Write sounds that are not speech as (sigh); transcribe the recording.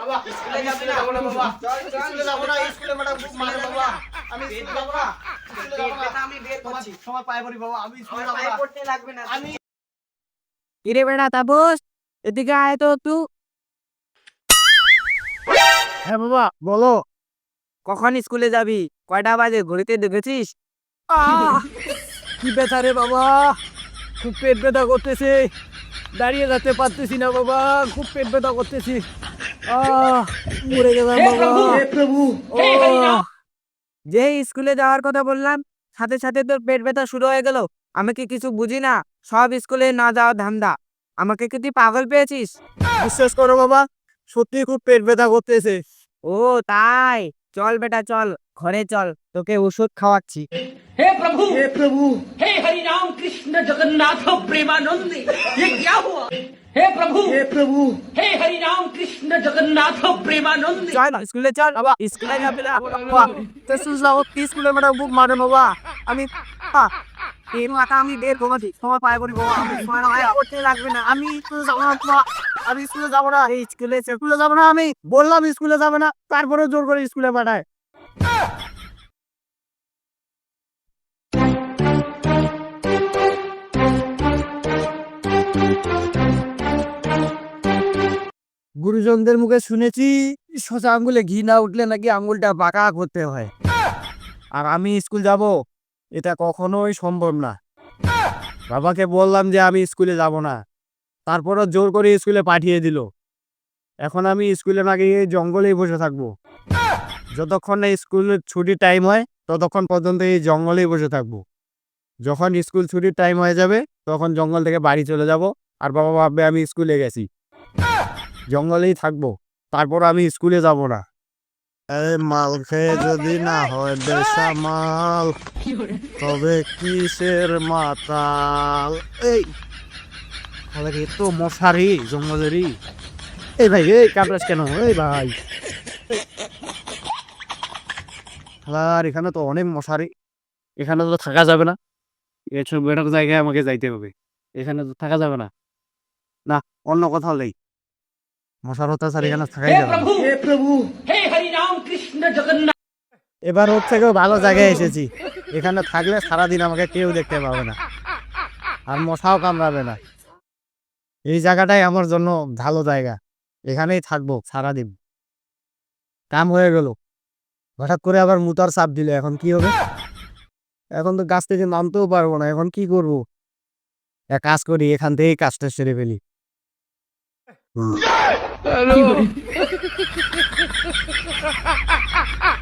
বাবা স্কুলে যাবি না? বাবা। স্কুলে যাব না? স্কুলে ম্যাডাম খুব মারে বাবা। আমি স্কুলে যাব না। স্কুলে যাব না। আমি বের করছি। তোমার পায়ে পড়ি বাবা আমি স্কুলে যাব না। পড়তে লাগবে না। আমি কিরে বেটা তাপস এদিকে আয় তো একটু। হ্যাঁ বাবা বলো। কখন স্কুলে যাবি? কয়টা বাজে? ঘড়িতে দেখেছিস? কি ব্যথা রে বাবা। খুব পেট ব্যথা করতেছে। দাঁড়িয়ে যেতে পারতেছি না বাবা খুব পেট ব্যথা করতেছি। আহ মরে গেলাম বাবা প্রভু যে স্কুলে যাওয়ার কথা বললাম সাথে সাথে তোর পেট ব্যথা শুরু হয়ে গেল আমি কি কিছু বুঝি না সব স্কুলে না যাওয়ার ধান্দা আমাকে কি তুই পাগল পেয়েছিস বিশ্বাস করো বাবা সত্যি খুব পেট ব্যথা করতেছে ও তাই চল বেটা চল ঘরে চল তোকে ওষুধ খাওয়াচ্ছি हे प्रभु হে প্রভু हे हरि राम कृष्ण जगन्नाथ प्रेमानंद ये क्या हुआ হে প্রভু! হে প্রভু! হে হরি রাম কৃষ্ণ জগন্নাথ প্রেমানন্দ! চায় স্কুলে চান আবা স্কুলে না পেলে আবা তো সুজলা ও 30 কিলোমিটার বুক মারে বাবা? আমি এই মাথা আমি বের ঘুমাচ্ছি সময় পায় করি বাবা। আমি সময় না করতে লাগবে না। আমি স্কুলে যাব না আমি স্কুলে যাব না। এই স্কুলে স্কুলে যাব না আমি। বললাম স্কুলে যাব না। তারপরে জোর করে স্কুলে পাঠায়। গুরুজনদের মুখে শুনেছি, সোজা আঙ্গুলে ঘি না উঠলে নাকি আঙ্গুলটা বাঁকা করতে হয়। আর আমি স্কুল যাব, এটা কখনোই সম্ভব না। বাবাকে বললাম যে আমি স্কুলে যাব না। তারপরও জোর করে স্কুলে পাঠিয়ে দিল। এখন আমি স্কুলে না গিয়ে জঙ্গলেই বসে থাকব। যতক্ষণ না স্কুলের ছুটির টাইম হয়, ততক্ষণ পর্যন্ত এই জঙ্গলেই বসে থাকব। যখন স্কুল ছুটির টাইম হয়ে যাবে, তখন জঙ্গল থেকে বাড়ি চলে যাব। আর বাবা ভাববে আমি স্কুলে গেছি। জঙ্গলেই থাকব, তারপর আমি স্কুলে যাব না। এই মাল খেয়ে যদি না হয় বেসা মাল, তবে কিসের মাতাল? এই তাহলে কি তো মশারি জঙ্গলেরই? এই ভাই, এই কামড়াস কেন? এই ভাই। আর এখানে তো অনেক মশারি, এখানে তো থাকা যাবে না। এসব বেরোক জায়গায় আমাকে যাইতে হবে, এখানে তো থাকা যাবে না। না, অন্য কোথাও নেই। মশার এখানে থাকাই যাবে এবার ওর থেকেও ভালো জায়গায় এসেছি। এখানে থাকলে সারাদিন আমাকে কেউ দেখতে পাবে না। আর মশাও কামড়াবে না। এই জায়গাটাই আমার জন্য ভালো জায়গা। এখানেই থাকব সারাদিন। কাম হয়ে গেল। হঠাৎ করে আবার মুতার চাপ দিল। এখন কি হবে? এখন তো গাছ থেকে নামতেও পারব না। এখন কি করব? এক কাজ করি এখান থেকেই কাজটা সেরে ফেলি। Mm. হ্যালো (laughs) (laughs)